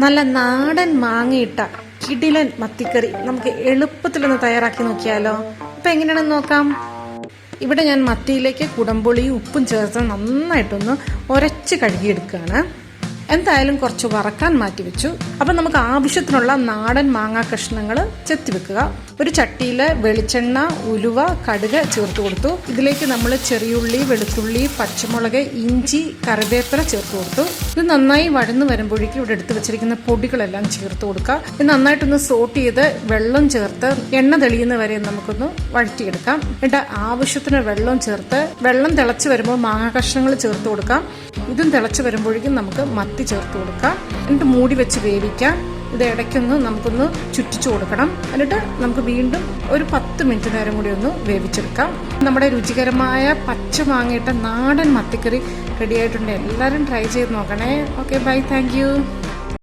നല്ല നാടൻ മാങ്ങയിട്ട കിടിലൻ മത്തിക്കറി നമുക്ക് എളുപ്പത്തിൽ എളുപ്പത്തിലൊന്ന് തയ്യാറാക്കി നോക്കിയാലോ? ഇപ്പൊ എങ്ങനെയാണെന്ന് നോക്കാം. ഇവിടെ ഞാൻ മത്തിയിലേക്ക് കുടംപുളിയും ഉപ്പും ചേർത്ത് നന്നായിട്ടൊന്ന് ഉരച്ച് കഴുകിയെടുക്കുകയാണ്. എന്തായാലും കുറച്ച് വറക്കാൻ മാറ്റി വെച്ചു അപ്പം നമുക്ക് ആവശ്യത്തിനുള്ള നാടൻ മാങ്ങാ കഷ്ണങ്ങൾ ചെത്തി വെക്കുക. ഒരു ചട്ടിയിൽ വെളിച്ചെണ്ണ ഉലുവ കടുക് ചേർത്ത് കൊടുത്തു. ഇതിലേക്ക് നമ്മൾ ചെറിയുള്ളി വെളുത്തുള്ളി പച്ചമുളക് ഇഞ്ചി കറിവേപ്പില ചേർത്ത് കൊടുത്തു. ഇത് നന്നായി വഴന്നു വരുമ്പോഴേക്കും ഇവിടെ എടുത്തു വെച്ചിരിക്കുന്ന പൊടികളെല്ലാം ചേർത്ത് കൊടുക്കുക. ഇത് നന്നായിട്ടൊന്ന് സോട്ട് ചെയ്ത് വെള്ളം ചേർത്ത് എണ്ണ തെളിയുന്ന വരെ നമുക്കൊന്ന് വഴറ്റിയെടുക്കാം. എന്നിട്ട് ആവശ്യത്തിന് വെള്ളം ചേർത്ത് വെള്ളം തിളച്ച് വരുമ്പോൾ മാങ്ങാ കഷ്ണങ്ങൾ ചേർത്ത് കൊടുക്കാം. ഇതും തിളച്ച് വരുമ്പോഴേക്കും നമുക്ക് മത്തി ചേർത്ത് കൊടുക്കുക എന്നിട്ട് മൂടി വെച്ച് വേവിക്കാം. ഇത് ഇടയ്ക്കൊന്ന് നമുക്കൊന്ന് ചുറ്റിച്ചു കൊടുക്കണം. എന്നിട്ട് നമുക്ക് വീണ്ടും ഒരു പത്ത് മിനിറ്റ് നേരം കൂടി ഒന്ന് വേവിച്ചെടുക്കാം. നമ്മുടെ രുചികരമായ പച്ച മാങ്ങയിട്ട നാടൻ മത്തിക്കറി റെഡിയായിട്ടുണ്ട് എല്ലാവരും ട്രൈ ചെയ്ത് നോക്കണേ. Okay bye thank